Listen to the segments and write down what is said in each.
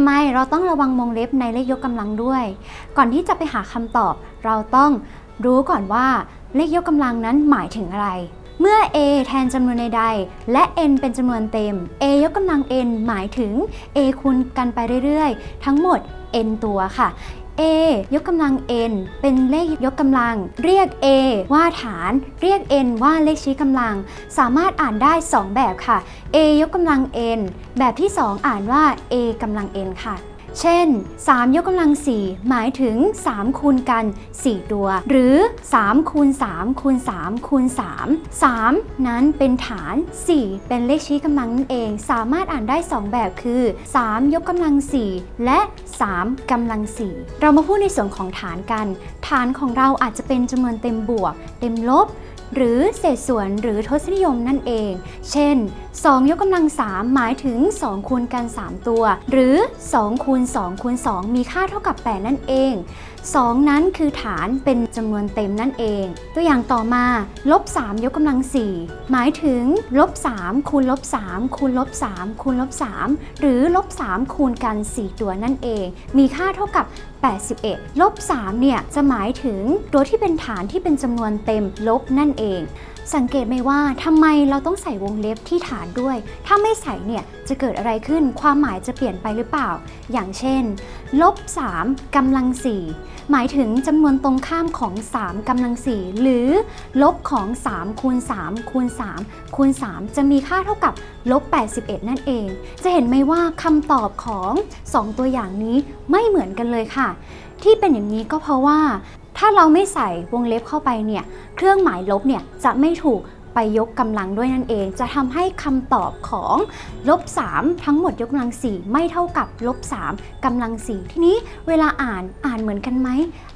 ำไมเราต้องระวังวงเล็บในเลขยกกำลังด้วย ก่อนที่จะไปหาคำตอบ เราต้องรู้ก่อนว่าเลขยกกำลังนั้นหมายถึงอะไร เมื่อ a แทนจำนวนใดๆและ n เป็นจำนวนเต็ม a ยกกำลัง n หมายถึง a คูณกันไปเรื่อยๆ ทั้งหมด n ตัวค่ะ a ยกกำลัง n เป็นเลขยกกำลัง เรียก a ว่าฐาน เรียก n ว่าเลขชี้กำลัง สามารถอ่านได้ 2 แบบค่ะ a ยกกำลัง n แบบที่ 2 อ่านว่า a กำลัง n ค่ะ เช่น 3 ยกกำลัง 4 หมายถึง 3 คูณกัน 4 ตัว หรือ 3 คูณ 3 คูณ 3 คูณ 3 3 นั้นเป็นฐาน 4 เป็นเลขชี้กำลังนั่นเอง สามารถอ่านได้ 2 แบบคือ 3 ยกกำลัง 4 และ 3กำลัง 4 เรามาพูดในส่วนของฐานกัน ฐานของเราอาจจะเป็นจำนวนเต็มบวก เต็มลบ หรือเศษส่วนหรือทศนิยมนั่นเอง เช่น2 ยกกำลัง 3 หมายถึง 2 คูณกัน 3 ตัว หรือ 2 คูณ 2 คูณ 2 มีค่าเท่ากับ 8 นั่นเอง 2 นั้นคือฐานเป็นจำนวนเต็มนั่นเอง ตัวอย่างต่อมาลบ 3 ยกกำลัง 4 หมายถึงลบ 3 คูณลบ 3 คูณลบ 3 คูณลบ 3 หรือลบ 3 คูณกัน 4 ตัวนั่นเอง มีค่าเท่ากับ 81 ลบ 3 เนี่ย จะหมายถึงตัวที่เป็นฐานที่เป็นจำนวนเต็มลบนั่นเอง สังเกตไหมว่าทำไมเราต้องใส่วงเล็บที่ฐานด้วย ถ้าไม่ใส่เนี่ยจะเกิดอะไรขึ้น ความหมายจะเปลี่ยนไปหรือเปล่า อย่างเช่น ลบ 3กำลัง 4 หมายถึงจำนวนตรงข้ามของ 3กำลัง 4 หรือลบของ 3 คูณ 3 คูณ 3 คูณ 3 จะมีค่าเท่ากับลบ 81 นั่นเอง จะเห็นไหมว่าคำตอบของ 2 ตัวอย่างนี้ไม่เหมือนกันเลยค่ะ ที่เป็นอย่างนี้ก็เพราะว่า ถ้าเราไม่ใส่วงเล็บเข้าไปเนี่ย เครื่องหมายลบเนี่ยจะไม่ถูก ไปยกกำลังด้วยนั่นเอง จะทำให้คำตอบของลบ3ทั้งหมดยกกำลัง 4 ไม่เท่ากับลบ3กำลัง 4 ทีนี้เวลาอ่านอ่านเหมือนกันไหม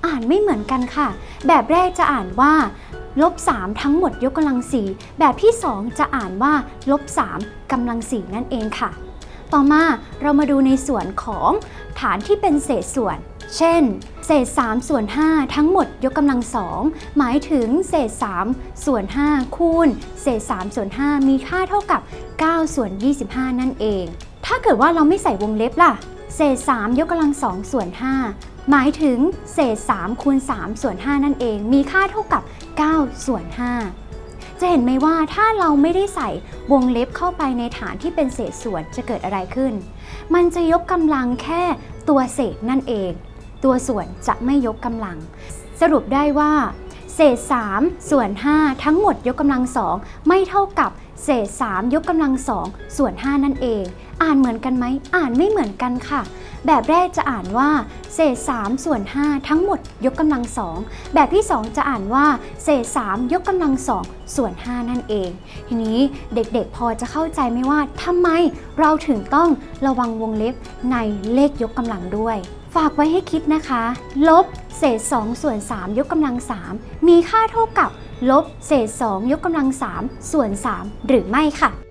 อ่านไม่เหมือนกันค่ะ แบบแรกจะอ่านว่าลบ3ทั้งหมดยกกำลัง 4 แบบที่ 2 จะอ่านว่าลบ3กำลัง 4 นั่นเองค่ะ ต่อมาเรามาดูในส่วนของฐานที่เป็นเศษส่วน เช่น เศษ3ส่วน5ทั้งหมดยกกำลัง2หมายถึงเศษ3ส่วน5คูณ เศษ3ส่วน5มีค่าเท่ากับ9ส่วน25 นั่นเอง ถ้าเกิดว่าเราไม่ใส่วงเล็บล่ะ เศษ3ยกกำลัง2ส่วน5หมายถึงเศษ3คูณ3ส่วน5นั่นเอง มีค่าเท่ากับ9ส่วน5จะเห็นไหมว่าถ้าเราไม่ได้ใส่วงเล็บเข้าไปในฐานที่เป็นเศษส่วนจะเกิดอะไรขึ้น มันจะยกกำลังแค่ตัวเศษนั่นเอง ตัวส่วนจะไม่ยกกำลัง สรุปได้ว่า เศษ 3 ส่วน 5 ทั้งหมดยกกำลัง2ไม่เท่ากับ เศษ 3 ยกกำลัง2ส่วน 5 นั่นเอง อ่านเหมือนกันไหม อ่านไม่เหมือนกันค่ะ แบบแรกจะอ่านว่า เศษ 3 ส่วน 5 ทั้งหมด ยกกำลัง2แบบที่ 2 จะอ่านว่าเศษ 3 ยกกำลัง2ส่วน 5 นั่นเอง ทีนี้เด็กๆพอจะเข้าใจไหมว่าทำไมเราถึงต้องระวังวงเล็บในเลขยกกำลังด้วยฝากไว้ให้คิดนะคะ ลบเศษ 2 ส่วน 3 ยกกำลัง 3 มีค่าเท่ากับ ลบเศษ 2 ยกกำลัง 3 ส่วน 3 หรือไม่ค่ะ